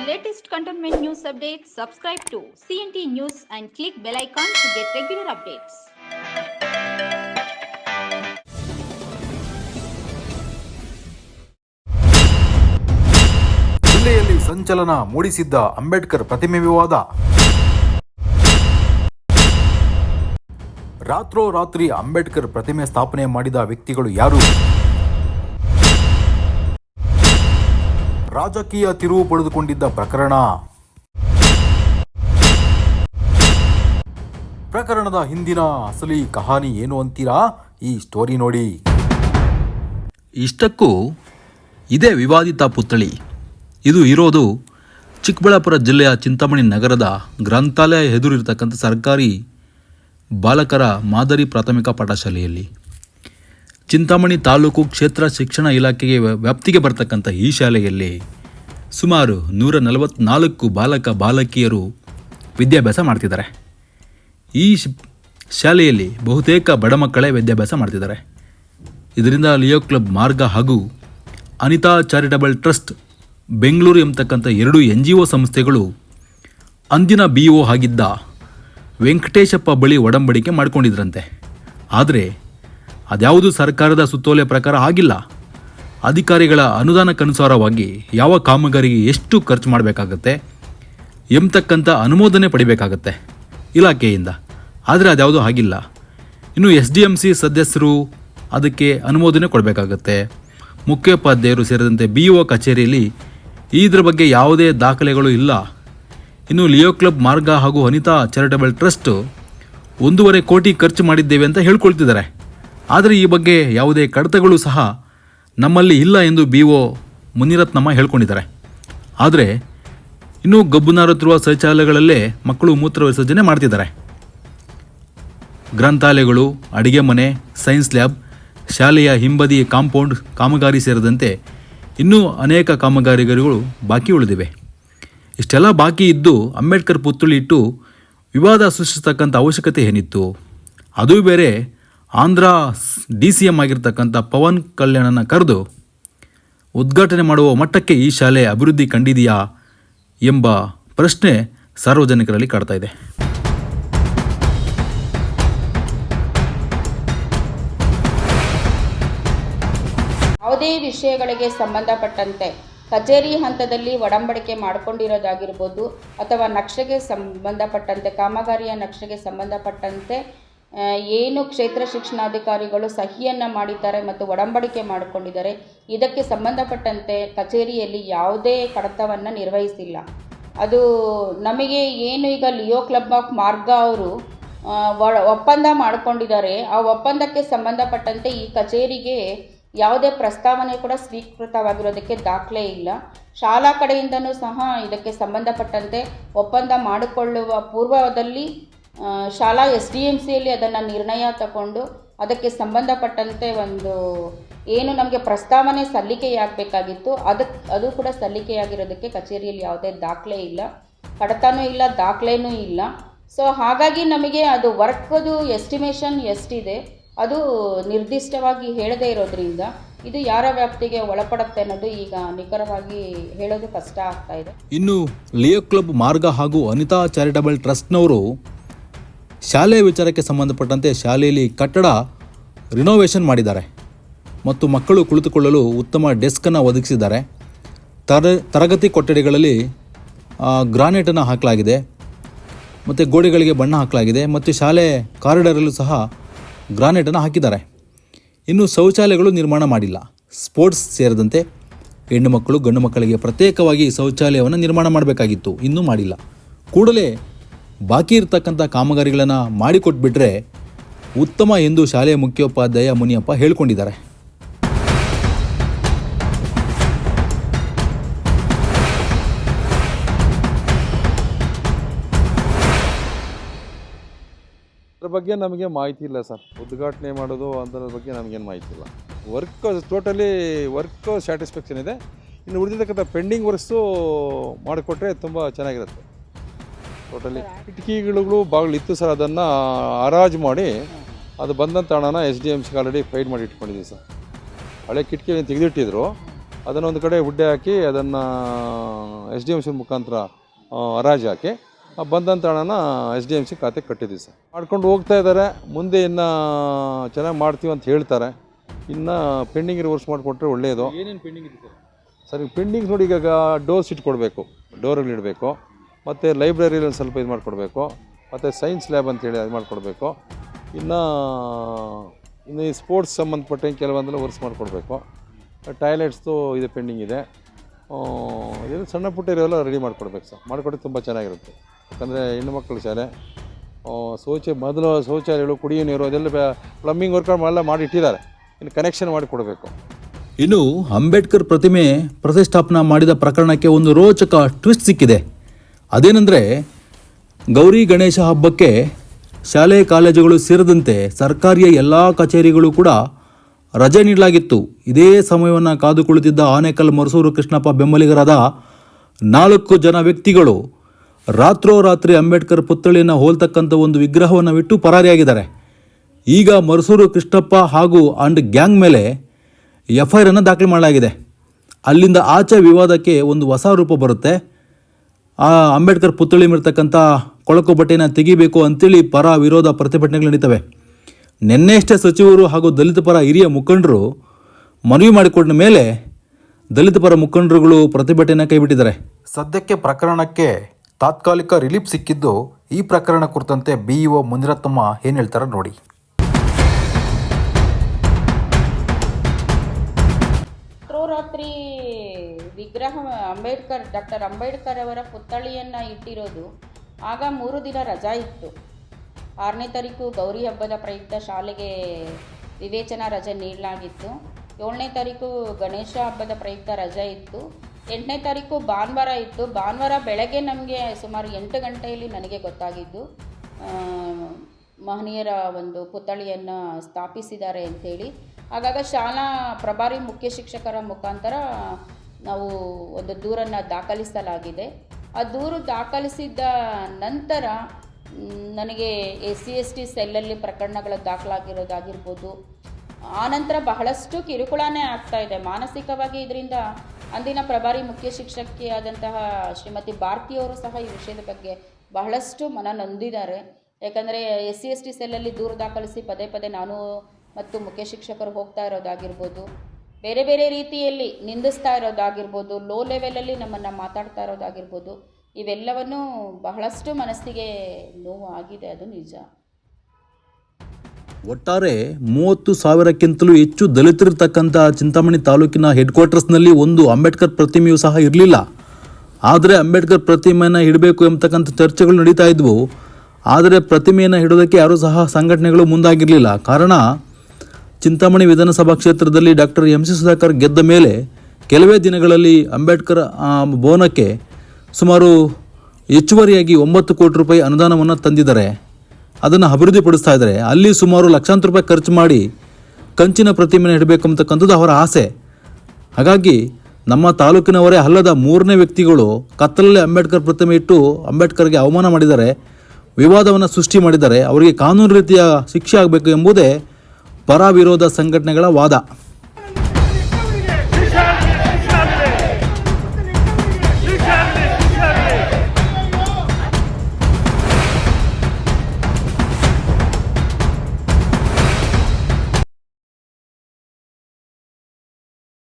latest cantonment news updates, subscribe to CNT News and click bell icon to get regular updates. ಜಿಲ್ಲೆಯಲ್ಲಿ ಸಂಚಲನ ಮೂಡಿಸಿದ್ದ ಅಂಬೇಡ್ಕರ್ ಪ್ರತಿಮೆ ವಿವಾದ ರಾತ್ರೋರಾತ್ರಿ ಅಂಬೇಡ್ಕರ್ ಪ್ರತಿಮೆ ಸ್ಥಾಪನೆ ಮಾಡಿದ ವ್ಯಕ್ತಿಗಳು ಯಾರು ರಾಜಕೀಯ ತಿರುವು ಪಡೆದುಕೊಂಡಿದ್ದ ಪ್ರಕರಣ. ಪ್ರಕರಣದ ಹಿಂದಿನ ಅಸಲಿ ಕಹಾನಿ ಏನು ಅಂತೀರಾ? ಈ ಸ್ಟೋರಿ ನೋಡಿ. ಇಷ್ಟಕ್ಕೂ ಇದೇ ವಿವಾದಿತ ಪುತ್ಥಳಿ. ಇದು ಇರೋದು ಚಿಕ್ಕಬಳ್ಳಾಪುರ ಜಿಲ್ಲೆಯ ಚಿಂತಾಮಣಿ ನಗರದ ಗ್ರಂಥಾಲಯ ಎದುರಿರ್ತಕ್ಕಂಥ ಸರ್ಕಾರಿ ಬಾಲಕರ ಮಾದರಿ ಪ್ರಾಥಮಿಕ ಪಾಠಶಾಲೆಯಲ್ಲಿ. ಚಿಂತಾಮಣಿ ತಾಲೂಕು ಕ್ಷೇತ್ರ ಶಿಕ್ಷಣ ಇಲಾಖೆಗೆ ವ್ಯಾ- ವ್ಯಾಪ್ತಿಗೆ ಬರ್ತಕ್ಕಂಥ ಈ ಶಾಲೆಯಲ್ಲಿ ಸುಮಾರು ನೂರ ನಲವತ್ನಾಲ್ಕು ಬಾಲಕ ಬಾಲಕಿಯರು ವಿದ್ಯಾಭ್ಯಾಸ ಮಾಡ್ತಿದ್ದಾರೆ. ಈ ಶಾಲೆಯಲ್ಲಿ ಬಹುತೇಕ ಬಡ ಮಕ್ಕಳೇ ವಿದ್ಯಾಭ್ಯಾಸ ಮಾಡ್ತಿದ್ದಾರೆ. ಇದರಿಂದ ಲಿಯೋ ಕ್ಲಬ್ ಮಾರ್ಗ ಹಾಗೂ ಅನಿತಾ ಚಾರಿಟಬಲ್ ಟ್ರಸ್ಟ್, ಬೆಂಗಳೂರು ಎಂಬತಕ್ಕಂಥ ಎರಡು ಎನ್ ಜಿ ಒ ಸಂಸ್ಥೆಗಳು ಅಂದಿನ ಬಿ ಒ ಆಗಿದ್ದ ವೆಂಕಟೇಶಪ್ಪ ಬಳಿ ಒಡಂಬಡಿಕೆ ಮಾಡಿಕೊಂಡಿದ್ರಂತೆ. ಆದರೆ ಅದ್ಯಾವುದು ಸರ್ಕಾರದ ಸುತ್ತೋಲೆ ಪ್ರಕಾರ ಆಗಿಲ್ಲ. ಅಧಿಕಾರಿಗಳ ಅನುದಾನಕ್ಕನುಸಾರವಾಗಿ ಯಾವ ಕಾಮಗಾರಿಗೆ ಎಷ್ಟು ಖರ್ಚು ಮಾಡಬೇಕಾಗತ್ತೆ ಎಂಬತಕ್ಕಂಥ ಅನುಮೋದನೆ ಪಡಿಬೇಕಾಗತ್ತೆ ಇಲಾಖೆಯಿಂದ. ಆದರೆ ಅದ್ಯಾವುದೂ ಆಗಿಲ್ಲ. ಇನ್ನು ಎಸ್ ಡಿ ಎಂ ಸಿ ಸದಸ್ಯರು ಅದಕ್ಕೆ ಅನುಮೋದನೆ ಕೊಡಬೇಕಾಗತ್ತೆ. ಮುಖ್ಯೋಪಾಧ್ಯಾಯರು ಸೇರಿದಂತೆ ಬಿ ಒ ಕಚೇರಿಯಲ್ಲಿ ಇದ್ರ ಬಗ್ಗೆ ಯಾವುದೇ ದಾಖಲೆಗಳು ಇಲ್ಲ. ಇನ್ನು ಲಿಯೋ ಕ್ಲಬ್ ಮಾರ್ಗ ಹಾಗೂ ಅನಿತಾ ಚಾರಿಟಬಲ್ ಟ್ರಸ್ಟ್ ಒಂದೂವರೆ ಕೋಟಿ ಖರ್ಚು ಮಾಡಿದ್ದೇವೆ ಅಂತ ಹೇಳ್ಕೊಳ್ತಿದ್ದಾರೆ. ಆದರೆ ಈ ಬಗ್ಗೆ ಯಾವುದೇ ಕಡತಗಳು ಸಹ ನಮ್ಮಲ್ಲಿ ಇಲ್ಲ ಎಂದು ಬಿ ಒ ಮುನಿರತ್ನಮ್ಮ ಹೇಳ್ಕೊಂಡಿದ್ದಾರೆ. ಆದರೆ ಇನ್ನೂ ಗಬ್ಬುನಾರುತ್ತಿರುವ ಶೌಚಾಲಯಗಳಲ್ಲೇ ಮಕ್ಕಳು ಮೂತ್ರ ವಿಸರ್ಜನೆ ಮಾಡ್ತಿದ್ದಾರೆ. ಗ್ರಂಥಾಲಯಗಳು, ಅಡಿಗೆ ಮನೆ, ಸೈನ್ಸ್ ಲ್ಯಾಬ್, ಶಾಲೆಯ ಹಿಂಬದಿ ಕಾಂಪೌಂಡ್ ಕಾಮಗಾರಿ ಸೇರಿದಂತೆ ಇನ್ನೂ ಅನೇಕ ಕಾಮಗಾರಿಗಳು ಬಾಕಿ ಉಳಿದಿವೆ. ಇಷ್ಟೆಲ್ಲ ಬಾಕಿ ಇದ್ದು ಅಂಬೇಡ್ಕರ್ ಪುತ್ತುಳಿ ಇಟ್ಟು ವಿವಾದ ಸೃಷ್ಟಿಸತಕ್ಕಂಥ ಅವಶ್ಯಕತೆ ಏನಿತ್ತು? ಅದೂ ಬೇರೆ ಆಂಧ್ರ ಡಿ ಸಿ ಎಂ ಆಗಿರ್ತಕ್ಕಂಥ ಪವನ್ ಕಲ್ಯಾಣನ ಕರೆದು ಉದ್ಘಾಟನೆ ಮಾಡುವ ಮಟ್ಟಕ್ಕೆ ಈ ಶಾಲೆ ಅಭಿವೃದ್ಧಿ ಕಂಡಿದೆಯಾ ಎಂಬ ಪ್ರಶ್ನೆ ಸಾರ್ವಜನಿಕರಲ್ಲಿ ಕಾಡ್ತಾ ಇದೆ. ಯಾವುದೇ ವಿಷಯಗಳಿಗೆ ಸಂಬಂಧಪಟ್ಟಂತೆ ಕಚೇರಿ ಹಂತದಲ್ಲಿ ಒಡಂಬಡಿಕೆ ಮಾಡಿಕೊಂಡಿರೋದಾಗಿರ್ಬೋದು ಅಥವಾ ನಕ್ಷೆಗೆ ಸಂಬಂಧಪಟ್ಟಂತೆ ಕಾಮಗಾರಿಯ ನಕ್ಷೆಗೆ ಸಂಬಂಧಪಟ್ಟಂತೆ ಏನು ಕ್ಷೇತ್ರ ಶಿಕ್ಷಣಾಧಿಕಾರಿಗಳು ಸಹಿಯನ್ನು ಮಾಡಿದ್ದಾರೆ ಮತ್ತು ಒಡಂಬಡಿಕೆ ಮಾಡಿಕೊಂಡಿದ್ದಾರೆ, ಇದಕ್ಕೆ ಸಂಬಂಧಪಟ್ಟಂತೆ ಕಚೇರಿಯಲ್ಲಿ ಯಾವುದೇ ಕಡತವನ್ನು ನಿರ್ವಹಿಸಿಲ್ಲ. ಅದು ನಮಗೆ ಏನು ಈಗ ಲಿಯೋ ಕ್ಲಬ್ ಆಫ್ ಮಾರ್ಗ ಅವರು ಒಪ್ಪಂದ ಮಾಡಿಕೊಂಡಿದ್ದಾರೆ. ಆ ಒಪ್ಪಂದಕ್ಕೆ ಸಂಬಂಧಪಟ್ಟಂತೆ ಈ ಕಚೇರಿಗೆ ಯಾವುದೇ ಪ್ರಸ್ತಾವನೆ ಕೂಡ ಸ್ವೀಕೃತವಾಗಿರೋದಕ್ಕೆ ದಾಖಲೆ ಇಲ್ಲ. ಶಾಲಾ ಕಡೆಯಿಂದನೂ ಸಹ ಇದಕ್ಕೆ ಸಂಬಂಧಪಟ್ಟಂತೆ ಒಪ್ಪಂದ ಮಾಡಿಕೊಳ್ಳುವ ಪೂರ್ವದಲ್ಲಿ ಶಾಲಾ ಎಸ್ ಡಿ ಎಂ ಸಿಯಲ್ಲಿ ಅದನ್ನು ನಿರ್ಣಯ ತಗೊಂಡು ಅದಕ್ಕೆ ಸಂಬಂಧಪಟ್ಟಂತೆ ಒಂದು ಏನು ನಮಗೆ ಪ್ರಸ್ತಾವನೆ ಸಲ್ಲಿಕೆಯಾಗಬೇಕಾಗಿತ್ತು ಅದಕ್ಕೆ ಅದು ಕೂಡ ಸಲ್ಲಿಕೆಯಾಗಿರೋದಕ್ಕೆ ಕಚೇರಿಯಲ್ಲಿ ಯಾವುದೇ ದಾಖಲೆ ಇಲ್ಲ, ಕಡತನೂ ಇಲ್ಲ, ದಾಖಲೆನೂ ಇಲ್ಲ. ಸೊ ಹಾಗಾಗಿ ನಮಗೆ ಅದು ವರ್ಕದು ಎಸ್ಟಿಮೇಷನ್ ಎಷ್ಟಿದೆ, ಅದು ನಿರ್ದಿಷ್ಟವಾಗಿ ಹೇಳದೇ ಇರೋದ್ರಿಂದ ಇದು ಯಾರ ವ್ಯಾಪ್ತಿಗೆ ಒಳಪಡುತ್ತೆ ಅನ್ನೋದು ಈಗ ನಿಖರವಾಗಿ ಹೇಳೋದು ಕಷ್ಟ ಆಗ್ತಾ ಇದೆ. ಇನ್ನು ಲಿಯೋ ಕ್ಲಬ್ ಮಾರ್ಗ ಹಾಗೂ ಅನಿತಾ ಚಾರಿಟಬಲ್ ಟ್ರಸ್ಟ್ನವರು ಶಾಲೆ ವಿಚಾರಕ್ಕೆ ಸಂಬಂಧಪಟ್ಟಂತೆ ಶಾಲೆಯಲ್ಲಿ ಕಟ್ಟಡ ರಿನೋವೇಷನ್ ಮಾಡಿದ್ದಾರೆ. ಮತ್ತು ಮಕ್ಕಳು ಕುಳಿತುಕೊಳ್ಳಲು ಉತ್ತಮ ಡೆಸ್ಕನ್ನು ಒದಗಿಸಿದ್ದಾರೆ. ತರ, ತರಗತಿ ಕೊಠಡಿಗಳಲ್ಲಿ ಗ್ರಾನೈಟನ್ನು ಹಾಕಲಾಗಿದೆ. ಮತ್ತು ಗೋಡೆಗಳಿಗೆ ಬಣ್ಣ ಹಾಕಲಾಗಿದೆ. ಮತ್ತು ಶಾಲೆ ಕಾರಿಡಾರಲ್ಲೂ ಸಹ ಗ್ರಾನೈಟನ್ನು ಹಾಕಿದ್ದಾರೆ. ಇನ್ನು ಶೌಚಾಲಯಗಳು ನಿರ್ಮಾಣ ಮಾಡಿಲ್ಲ. ಸ್ಪೋರ್ಟ್ಸ್ ಸೇರಿದಂತೆ ಹೆಣ್ಣು ಮಕ್ಕಳು ಗಂಡು ಮಕ್ಕಳಿಗೆ ಪ್ರತ್ಯೇಕವಾಗಿ ಶೌಚಾಲಯವನ್ನು ನಿರ್ಮಾಣ ಮಾಡಬೇಕಾಗಿತ್ತು. ಇನ್ನೂ ಮಾಡಿಲ್ಲ. ಕೂಡಲೇ ಬಾಕಿ ಇರ್ತಕ್ಕಂಥ ಕಾಮಗಾರಿಗಳನ್ನು ಮಾಡಿಕೊಟ್ಬಿಟ್ರೆ ಉತ್ತಮ ಎಂದು ಶಾಲೆಯ ಮುಖ್ಯೋಪಾಧ್ಯಾಯ ಮುನಿಯಪ್ಪ ಹೇಳ್ಕೊಂಡಿದ್ದಾರೆ. ಅದ್ರ ಬಗ್ಗೆ ನಮಗೆ ಮಾಹಿತಿ ಇಲ್ಲ ಸರ್. ಉದ್ಘಾಟನೆ ಮಾಡೋದು ಅದರ ಬಗ್ಗೆ ನಮಗೇನು ಮಾಹಿತಿ ಇಲ್ಲ. ವರ್ಕ್ ಟೋಟಲಿ ವರ್ಕ್ ಸ್ಯಾಟಿಸ್ಫ್ಯಾಕ್ಷನ್ ಇದೆ. ಇನ್ನು ಉಳಿದಿರ್ತಕ್ಕಂಥ ಪೆಂಡಿಂಗ್ ವರ್ಕ್ಸು ಮಾಡಿಕೊಟ್ರೆ ತುಂಬ ಚೆನ್ನಾಗಿರುತ್ತೆ. ಟೋಟಲಿ ಕಿಟಕಿಗಳು ಬಾಗಿಲು ಇತ್ತು ಸರ್ ಅದನ್ನು ಹರಾಜು ಮಾಡಿ ಅದು ಬಂದಂಥ ಹಣನ ಎಸ್ ಡಿ ಎಂ ಸಿಗೆ ಆಲ್ರೆಡಿ ಫೈಡ್ ಮಾಡಿ ಇಟ್ಕೊಂಡಿದ್ದೀವಿ ಸರ್. ಹಳೆ ಕಿಟಕಿ ತೆಗೆದಿಟ್ಟಿದ್ರು. ಅದನ್ನು ಒಂದು ಕಡೆ ಹುಡ್ಡೆ ಹಾಕಿ ಅದನ್ನು ಎಸ್ ಡಿ ಎಂ ಸಿ ಮುಖಾಂತರ ಹರಾಜು ಹಾಕಿ ಆ ಬಂದಂಥ ಹಣನ ಎಸ್ ಡಿ ಎಂ ಸಿ ಖಾತೆಗೆ ಕಟ್ಟಿದ್ದೀವಿ ಸರ್. ಮಾಡ್ಕೊಂಡು ಹೋಗ್ತಾ ಇದ್ದಾರೆ. ಮುಂದೆ ಇನ್ನು ಚೆನ್ನಾಗಿ ಮಾಡ್ತೀವಿ ಅಂತ ಹೇಳ್ತಾರೆ. ಇನ್ನು ಪೆಂಡಿಂಗ್ ರಿವರ್ಸ್ ಮಾಡಿಕೊಟ್ರೆ ಒಳ್ಳೆಯದು ಏನೇನು ಪೆಂಡಿಂಗ್ ಇದೆ ಸರ್? ಸರ್ ಈಗ ಪೆಂಡಿಂಗ್ ನೋಡಿ ಈಗ ಡೋರ್ಸ್ ಇಟ್ಕೊಡ್ಬೇಕು. ಡೋರಲ್ಲಿ ಇಡಬೇಕು. ಮತ್ತು ಲೈಬ್ರರಿಲಿ ಒಂದು ಸ್ವಲ್ಪ ಇದು ಮಾಡಿಕೊಡ್ಬೇಕು. ಮತ್ತು ಸೈನ್ಸ್ ಲ್ಯಾಬ್ ಅಂತೇಳಿ ಅದು ಮಾಡಿಕೊಡ್ಬೇಕು. ಇನ್ನು ಇನ್ನು ಈ ಸ್ಪೋರ್ಟ್ಸ್ ಸಂಬಂಧಪಟ್ಟಂಗೆ ಕೆಲವೊಂದೆಲ್ಲ ವರ್ಸ್ ಮಾಡಿಕೊಡ್ಬೇಕು. ಟಾಯ್ಲೆಟ್ಸ್ದು ಇದು ಪೆಂಡಿಂಗ್ ಇದೆ. ಇದು ಸಣ್ಣ ಪುಟ್ಟ ಇರೋಲ್ಲ ರೆಡಿ ಮಾಡಿಕೊಡ್ಬೇಕು ಸರ್. ಮಾಡಿಕೊಟ್ರೆ ತುಂಬ ಚೆನ್ನಾಗಿರುತ್ತೆ. ಯಾಕಂದರೆ ಹೆಣ್ಣುಮಕ್ಕಳು ಶಾಲೆ ಆ, ಶೌಚ ಮೊದಲು ಶೌಚಾಲಯಗಳು ಕುಡಿಯೋ ನೀರು ಅದೆಲ್ಲ ಪ್ಲಂಬಿಂಗ್ ವರ್ಕ್ ಎಲ್ಲ ಮಾಡಿ ಇಟ್ಟಿದ್ದಾರೆ. ಇನ್ನು ಕನೆಕ್ಷನ್ ಮಾಡಿ ಕೊಡಬೇಕು. ಇನ್ನು ಅಂಬೇಡ್ಕರ್ ಪ್ರತಿಮೆ ಪ್ರತಿಷ್ಠಾಪನಾ ಮಾಡಿದ ಪ್ರಕರಣಕ್ಕೆ ಒಂದು ರೋಚಕ ಟ್ವಿಸ್ಟ್ ಸಿಕ್ಕಿದೆ. ಅದೇನೆಂದರೆ ಗೌರಿ ಗಣೇಶ ಹಬ್ಬಕ್ಕೆ ಶಾಲೆ ಕಾಲೇಜುಗಳು ಸೇರಿದಂತೆ ಸರ್ಕಾರಿಯ ಎಲ್ಲ ಕಚೇರಿಗಳು ಕೂಡ ರಜೆ ನೀಡಲಾಗಿತ್ತು. ಇದೇ ಸಮಯವನ್ನು ಕಾದು ಕುಳಿತಿದ್ದ ಆನೇಕಲ್ ಮರಸೂರು ಕೃಷ್ಣಪ್ಪ ಬೆಂಬಲಿಗರಾದ ನಾಲ್ಕು ಜನ ವ್ಯಕ್ತಿಗಳು ರಾತ್ರೋರಾತ್ರಿ ಅಂಬೇಡ್ಕರ್ ಪುತ್ಥಳಿಯನ್ನು ಹೋಲ್ತಕ್ಕಂಥ ಒಂದು ವಿಗ್ರಹವನ್ನು ಬಿಟ್ಟು ಪರಾರಿಯಾಗಿದ್ದಾರೆ. ಈಗ ಮರಸೂರು ಕೃಷ್ಣಪ್ಪ ಹಾಗೂ ಅಂಡ್ ಗ್ಯಾಂಗ್ ಮೇಲೆ ಎಫ್ ಐ ಆರನ್ನು ದಾಖಲೆ ಮಾಡಲಾಗಿದೆ. ಅಲ್ಲಿಂದ ಆಚೆ ವಿವಾದಕ್ಕೆ ಒಂದು ಹೊಸ ರೂಪ ಬರುತ್ತೆ. ಆ ಅಂಬೇಡ್ಕರ್ ಪುತ್ಥಳಿ ಇರ್ತಕ್ಕಂಥ ಕೊಳಕು ಬಟ್ಟೆನ ತೆಗಿಬೇಕು ಅಂತೇಳಿ ಪರ ವಿರೋಧ ಪ್ರತಿಭಟನೆಗಳು ನಡೀತವೆ. ನಿನ್ನೆಯಷ್ಟೇ ಸಚಿವರು ಹಾಗೂ ದಲಿತ ಪರ ಹಿರಿಯ ಮುಖಂಡರು ಮನವಿ ಮಾಡಿಕೊಂಡ ಮೇಲೆ ದಲಿತ ಪರ ಮುಖಂಡರುಗಳು ಪ್ರತಿಭಟನೆ ಕೈಬಿಟ್ಟಿದ್ದಾರೆ. ಸದ್ಯಕ್ಕೆ ಪ್ರಕರಣಕ್ಕೆ ತಾತ್ಕಾಲಿಕ ರಿಲೀಫ್ ಸಿಕ್ಕಿದ್ದು ಈ ಪ್ರಕರಣ ಕುರಿತಂತೆ ಬಿಇಒ ಮುನಿರತ್ನಮ್ಮ ಏನು ಹೇಳ್ತಾರೆ ನೋಡಿ. ರಾತ್ರೋರಾತ್ರಿ ವಿಗ್ರಹ ಅಂಬೇಡ್ಕರ್, ಡಾಕ್ಟರ್ ಅಂಬೇಡ್ಕರ್ ಅವರ ಪುತ್ಥಳಿಯನ್ನು ಇಟ್ಟಿರೋದು, ಆಗ ಮೂರು ದಿನ ರಜಾ ಇತ್ತು. ಆರನೇ ತಾರೀಕು ಗೌರಿ ಹಬ್ಬದ ಪ್ರಯುಕ್ತ ಶಾಲೆಗೆ ವಿವೇಚನಾ ರಜೆ ನೀಡಲಾಗಿತ್ತು. ಏಳನೇ ತಾರೀಕು ಗಣೇಶ ಹಬ್ಬದ ಪ್ರಯುಕ್ತ ರಜೆ ಇತ್ತು. ಎಂಟನೇ ತಾರೀಕು ಭಾನುವಾರ ಇತ್ತು. ಭಾನುವಾರ ಬೆಳಗ್ಗೆ ನಮಗೆ ಸುಮಾರು ಎಂಟು ಗಂಟೆಯಲ್ಲಿ ನನಗೆ ಗೊತ್ತಾಗಿದ್ದು ಮಹನೀಯರ ಒಂದು ಪುತ್ಥಳಿಯನ್ನು ಸ್ಥಾಪಿಸಿದ್ದಾರೆ ಅಂಥೇಳಿ ಆಗಾಗ ಶಾಲಾ ಪ್ರಭಾರಿ ಮುಖ್ಯ ಶಿಕ್ಷಕರ ಮುಖಾಂತರ ನಾವು ಒಂದು ದೂರನ್ನು ದಾಖಲಿಸಲಾಗಿದೆ. ಆ ದೂರು ದಾಖಲಿಸಿದ ನಂತರ ನನಗೆ ಎಸ್ ಸಿ ಎಸ್ ಟಿ ಸೆಲ್ಲಲ್ಲಿ ಪ್ರಕರಣಗಳು ದಾಖಲಾಗಿರೋದಾಗಿರ್ಬೋದು. ಆನಂತರ ಬಹಳಷ್ಟು ಕಿರುಕುಳನೇ ಆಗ್ತಾ ಇದೆ. ಮಾನಸಿಕವಾಗಿ ಇದರಿಂದ ಅಂದಿನ ಪ್ರಭಾರಿ ಮುಖ್ಯ ಶಿಕ್ಷಕಿಯಾದಂತಹ ಶ್ರೀಮತಿ ಭಾರತಿಯವರು ಸಹ ಈ ವಿಷಯದ ಬಗ್ಗೆ ಬಹಳಷ್ಟು ಮನ ನೊಂದಿದ್ದಾರೆ. ಯಾಕಂದರೆ ಎಸ್ ಸಿ ಎಸ್ ಟಿ ಸೆಲ್ಲಲ್ಲಿ ದೂರು ದಾಖಲಿಸಿ ಪದೇ ಪದೇ ನಾನು ಮತ್ತು ಮುಖ್ಯ ಶಿಕ್ಷಕರು ಹೋಗ್ತಾ ಇರೋದಾಗಿರ್ಬೋದು. ಬೇರೆ ಬೇರೆ ರೀತಿಯಲ್ಲಿ ನಿಂದಿಸ್ತಾ ಇರೋದಾಗಿರ್ಬೋದು. ಲೋ ಲೆವೆಲಲ್ಲಿ ನಮ್ಮನ್ನು ಮಾತಾಡ್ತಾ ಇರೋದಾಗಿರ್ಬೋದು. ಇವೆಲ್ಲವನ್ನು ಬಹಳಷ್ಟು ಮನಸ್ಸಿಗೆ ನೋವು ಆಗಿದೆ, ಅದು ನಿಜ. ಒಟ್ಟಾರೆ ಮೂವತ್ತು ಸಾವಿರಕ್ಕಿಂತಲೂ ಹೆಚ್ಚು ದಲಿತರಿರ್ತಕ್ಕಂಥ ಚಿಂತಾಮಣಿ ತಾಲೂಕಿನ ಹೆಡ್ ಕ್ವಾರ್ಟರ್ಸ್ನಲ್ಲಿ ಒಂದು ಅಂಬೇಡ್ಕರ್ ಪ್ರತಿಮೆಯೂ ಸಹ ಇರಲಿಲ್ಲ. ಆದರೆ ಅಂಬೇಡ್ಕರ್ ಪ್ರತಿಮೆಯನ್ನು ಇಡಬೇಕು ಎಂಬತಕ್ಕಂಥ ಚರ್ಚೆಗಳು ನಡೀತಾ ಇದ್ವು. ಆದರೆ ಪ್ರತಿಮೆಯನ್ನು ಇಡೋದಕ್ಕೆ ಯಾರೂ ಸಹ ಸಂಘಟನೆಗಳು ಮುಂದಾಗಿರಲಿಲ್ಲ. ಕಾರಣ ಚಿಂತಾಮಣಿ ವಿಧಾನಸಭಾ ಕ್ಷೇತ್ರದಲ್ಲಿ ಡಾಕ್ಟರ್ ಎಂ ಸಿ ಸುಧಾಕರ್ ಗೆದ್ದ ಮೇಲೆ ಕೆಲವೇ ದಿನಗಳಲ್ಲಿ ಅಂಬೇಡ್ಕರ್ ಭವನಕ್ಕೆ ಸುಮಾರು ಹೆಚ್ಚುವರಿಯಾಗಿ ಒಂಬತ್ತು ಕೋಟಿ ರೂಪಾಯಿ ಅನುದಾನವನ್ನು ತಂದಿದ್ದಾರೆ. ಅದನ್ನು ಅಭಿವೃದ್ಧಿಪಡಿಸ್ತಾ ಇದ್ದಾರೆ. ಅಲ್ಲಿ ಸುಮಾರು ಲಕ್ಷಾಂತರ ರೂಪಾಯಿ ಖರ್ಚು ಮಾಡಿ ಕಂಚಿನ ಪ್ರತಿಮೆ ಇಡಬೇಕು ಅಂತಕ್ಕಂಥದ್ದು ಅವರ ಆಸೆ. ಹಾಗಾಗಿ ನಮ್ಮ ತಾಲೂಕಿನವರೇ ಅಲ್ಲದ ಮೂರನೇ ವ್ಯಕ್ತಿಗಳು ಕತ್ತಲಲ್ಲಿ ಅಂಬೇಡ್ಕರ್ ಪ್ರತಿಮೆ ಇಟ್ಟು ಅಂಬೇಡ್ಕರ್ಗೆ ಅವಮಾನ ಮಾಡಿದ್ದಾರೆ, ವಿವಾದವನ್ನು ಸೃಷ್ಟಿ ಮಾಡಿದ್ದಾರೆ, ಅವರಿಗೆ ಕಾನೂನು ರೀತಿಯ ಶಿಕ್ಷೆ ಆಗಬೇಕು ಎಂಬುದೇ ಪರ ವಿರೋಧ ಸಂಘಟನೆಗಳ ವಾದ.